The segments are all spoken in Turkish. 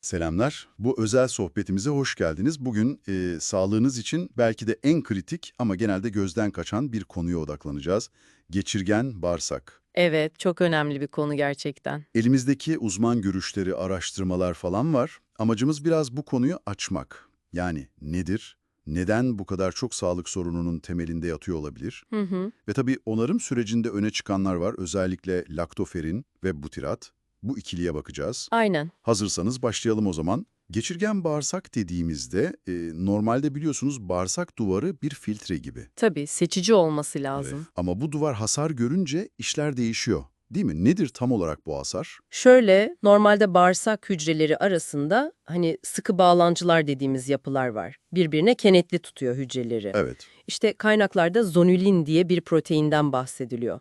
Selamlar. Bu özel sohbetimize hoş geldiniz. Bugün e, sağlığınız için belki de en kritik ama genelde gözden kaçan bir konuya odaklanacağız. Geçirgen bağırsak. Evet, çok önemli bir konu gerçekten. Elimizdeki uzman görüşleri, araştırmalar falan var. Amacımız biraz bu konuyu açmak. Yani nedir? Neden bu kadar çok sağlık sorununun temelinde yatıyor olabilir? Hı hı. Ve tabii onarım sürecinde öne çıkanlar var. Özellikle laktoferin ve butirat. Bu ikiliye bakacağız. Aynen. Hazırsanız başlayalım o zaman. Geçirgen bağırsak dediğimizde e, normalde biliyorsunuz bağırsak duvarı bir filtre gibi. Tabii seçici olması lazım. Evet. Ama bu duvar hasar görünce işler değişiyor. Değil mi? Nedir tam olarak bu hasar? Şöyle, normalde bağırsak hücreleri arasında hani sıkı bağlantılar dediğimiz yapılar var. Birbirine kenetli tutuyor hücreleri. Evet. İşte kaynaklarda zonulin diye bir proteinden bahsediliyor.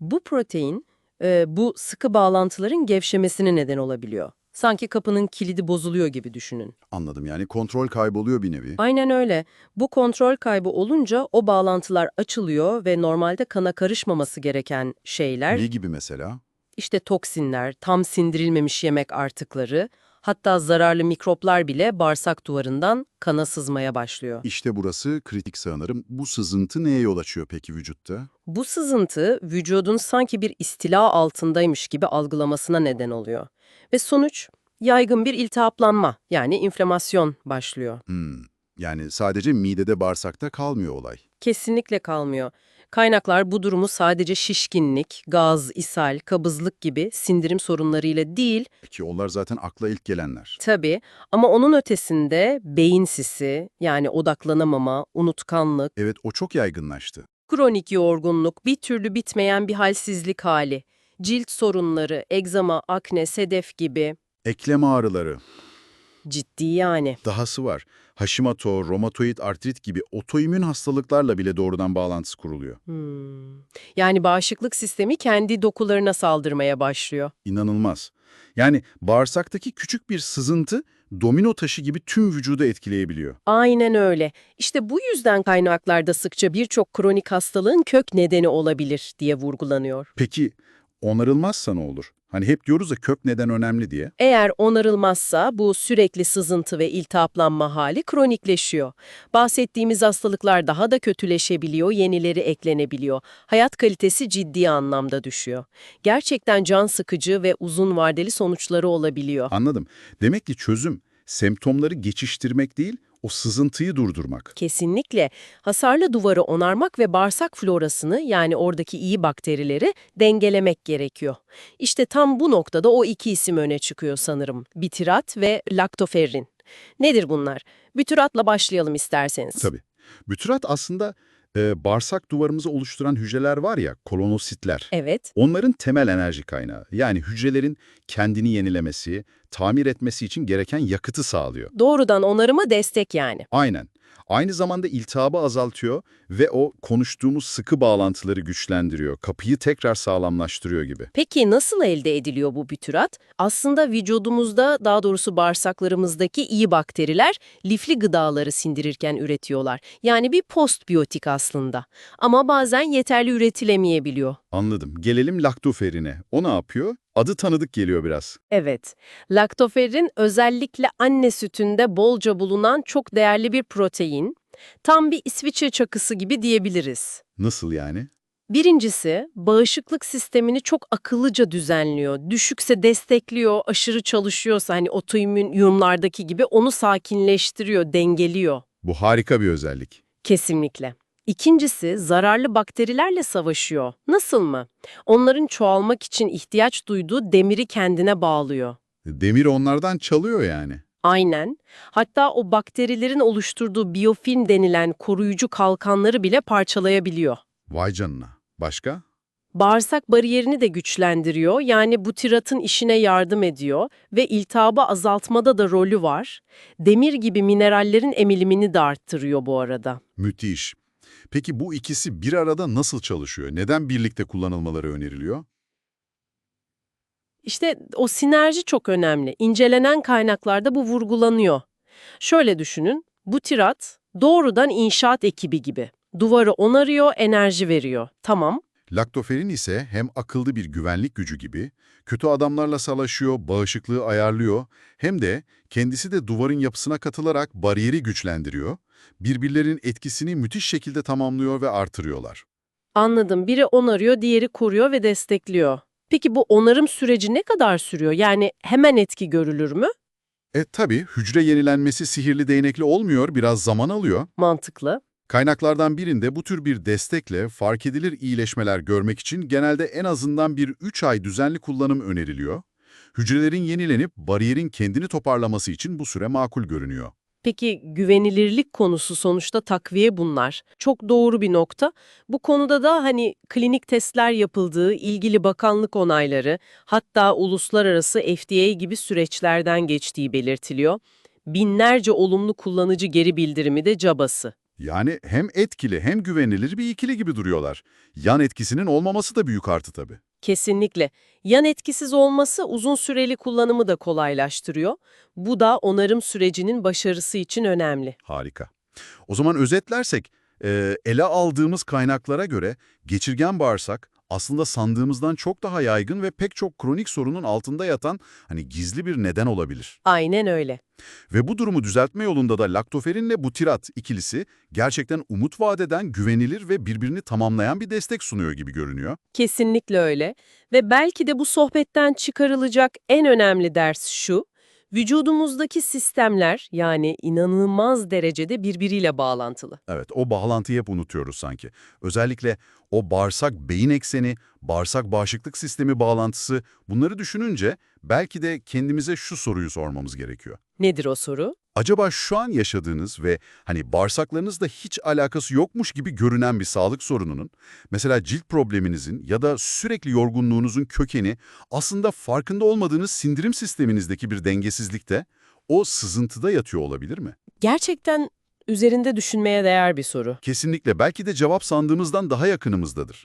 Bu protein e, bu sıkı bağlantıların gevşemesine neden olabiliyor. Sanki kapının kilidi bozuluyor gibi düşünün. Anladım. Yani kontrol kayboluyor bir nevi. Aynen öyle. Bu kontrol kaybı olunca o bağlantılar açılıyor ve normalde kana karışmaması gereken şeyler, Ne gibi mesela? işte toksinler, tam sindirilmemiş yemek artıkları, hatta zararlı mikroplar bile bağırsak duvarından kana sızmaya başlıyor. İşte burası kritik sanırım. Bu sızıntı neye yol açıyor peki vücutta? Bu sızıntı vücudun sanki bir istila altındaymış gibi algılamasına neden oluyor. Ve sonuç yaygın bir iltihaplanma yani inflamasyon başlıyor. Hmm. Yani sadece midede bağırsakta kalmıyor olay. Kesinlikle kalmıyor. Kaynaklar bu durumu sadece şişkinlik, gaz, ishal, kabızlık gibi sindirim sorunlarıyla değil, Ki onlar zaten akla ilk gelenler. tabii ama onun ötesinde beyin sisi, yani odaklanamama, unutkanlık, Evet o çok yaygınlaştı. kronik yorgunluk, bir türlü bitmeyen bir halsizlik hali, cilt sorunları, egzama, akne, sedef gibi Eklem ağrıları, ciddi yani. dahası var. Hashimoto, romatoid artrit gibi otoimmün hastalıklarla bile doğrudan bağlantısı kuruluyor. Hmm. Yani bağışıklık sistemi kendi dokularına saldırmaya başlıyor. İnanılmaz. Yani bağırsaktaki küçük bir sızıntı domino taşı gibi tüm vücudu etkileyebiliyor. Aynen öyle. İşte bu yüzden kaynaklarda sıkça birçok kronik hastalığın kök nedeni olabilir diye vurgulanıyor. Peki onarılmazsa ne olur? Hani hep diyoruz ya kök neden önemli diye. Eğer onarılmazsa bu sürekli sızıntı ve iltihaplanma hali kronikleşiyor. Bahsettiğimiz hastalıklar daha da kötüleşebiliyor, yenileri eklenebiliyor. Hayat kalitesi ciddi anlamda düşüyor. Gerçekten can sıkıcı ve uzun vadeli sonuçları olabiliyor. Anladım. Demek ki çözüm semptomları geçiştirmek değil, o sızıntıyı durdurmak. Kesinlikle. Hasarlı duvarı onarmak ve bağırsak florasını yani oradaki iyi bakterileri dengelemek gerekiyor. İşte tam bu noktada o iki isim öne çıkıyor sanırım. Bitirat ve laktoferrin. Nedir bunlar? Bütiratla başlayalım isterseniz. Tabii. Bütyrat aslında e, bağırsak duvarımızı oluşturan hücreler var ya, kolonositler. Evet. Onların temel enerji kaynağı. Yani hücrelerin kendini yenilemesi, tamir etmesi için gereken yakıtı sağlıyor. Doğrudan onarıma destek yani. Aynen. Aynı zamanda iltihabı azaltıyor ve o konuştuğumuz sıkı bağlantıları güçlendiriyor. Kapıyı tekrar sağlamlaştırıyor gibi. Peki nasıl elde ediliyor bu bütirat? Aslında vücudumuzda, daha doğrusu bağırsaklarımızdaki iyi bakteriler lifli gıdaları sindirirken üretiyorlar. Yani bir postbiyotik aslında. Ama bazen yeterli üretilemeyebiliyor. Anladım. Gelelim laktoferine. O ne yapıyor? Adı tanıdık geliyor biraz. Evet, laktoferin özellikle anne sütünde bolca bulunan çok değerli bir protein. Tam bir İsviçre çakısı gibi diyebiliriz. Nasıl yani? Birincisi, bağışıklık sistemini çok akıllıca düzenliyor. Düşükse destekliyor, aşırı çalışıyorsa hani otoimmün yumlardaki gibi onu sakinleştiriyor, dengeliyor. Bu harika bir özellik. Kesinlikle. İkincisi, zararlı bakterilerle savaşıyor. Nasıl mı? Onların çoğalmak için ihtiyaç duyduğu demiri kendine bağlıyor. Demir onlardan çalıyor yani. Aynen. Hatta o bakterilerin oluşturduğu biyofilm denilen koruyucu kalkanları bile parçalayabiliyor. Vay canına. Başka? Bağırsak bariyerini de güçlendiriyor, yani butiratın işine yardım ediyor ve iltihabı azaltmada da rolü var. Demir gibi minerallerin emilimini de arttırıyor bu arada. Müthiş. Peki bu ikisi bir arada nasıl çalışıyor? Neden birlikte kullanılmaları öneriliyor? İşte o sinerji çok önemli. İncelenen kaynaklarda bu vurgulanıyor. Şöyle düşünün, butirat doğrudan inşaat ekibi gibi. Duvarı onarıyor, enerji veriyor. Tamam. Laktoferin ise hem akıllı bir güvenlik gücü gibi, kötü adamlarla savaşıyor, bağışıklığı ayarlıyor, hem de kendisi de duvarın yapısına katılarak bariyeri güçlendiriyor, birbirlerinin etkisini müthiş şekilde tamamlıyor ve artırıyorlar. Anladım. Biri onarıyor, diğeri koruyor ve destekliyor. Peki bu onarım süreci ne kadar sürüyor? Yani hemen etki görülür mü? E tabi hücre yenilenmesi sihirli değnekli olmuyor, biraz zaman alıyor. Mantıklı. Kaynaklardan birinde bu tür bir destekle fark edilir iyileşmeler görmek için genelde en azından bir 3 ay düzenli kullanım öneriliyor. Hücrelerin yenilenip bariyerin kendini toparlaması için bu süre makul görünüyor. Peki güvenilirlik konusu sonuçta takviye bunlar. Çok doğru bir nokta. Bu konuda da hani klinik testler yapıldığı, ilgili bakanlık onayları, hatta uluslararası FDA gibi süreçlerden geçtiği belirtiliyor. Binlerce olumlu kullanıcı geri bildirimi de cabası. Yani hem etkili hem güvenilir bir ikili gibi duruyorlar. Yan etkisinin olmaması da büyük artı tabii. Kesinlikle. Yan etkisiz olması uzun süreli kullanımı da kolaylaştırıyor. Bu da onarım sürecinin başarısı için önemli. Harika. O zaman özetlersek, e, ele aldığımız kaynaklara göre geçirgen bağırsak aslında sandığımızdan çok daha yaygın ve pek çok kronik sorunun altında yatan hani gizli bir neden olabilir. Aynen öyle. Ve bu durumu düzeltme yolunda da laktoferinle butirat ikilisi gerçekten umut vadeden güvenilir ve birbirini tamamlayan bir destek sunuyor gibi görünüyor. Kesinlikle öyle. Ve belki de bu sohbetten çıkarılacak en önemli ders şu. Vücudumuzdaki sistemler yani inanılmaz derecede birbiriyle bağlantılı. Evet, o bağlantıyı hep unutuyoruz sanki. Özellikle o bağırsak-beyin ekseni, bağırsak-bağışıklık sistemi bağlantısı bunları düşününce belki de kendimize şu soruyu sormamız gerekiyor. Nedir o soru? Acaba şu an yaşadığınız ve hani bağırsaklarınızla hiç alakası yokmuş gibi görünen bir sağlık sorununun, mesela cilt probleminizin ya da sürekli yorgunluğunuzun kökeni aslında farkında olmadığınız sindirim sisteminizdeki bir dengesizlikte, o sızıntıda yatıyor olabilir mi? Gerçekten üzerinde düşünmeye değer bir soru. Kesinlikle belki de cevap sandığımızdan daha yakınımızdadır.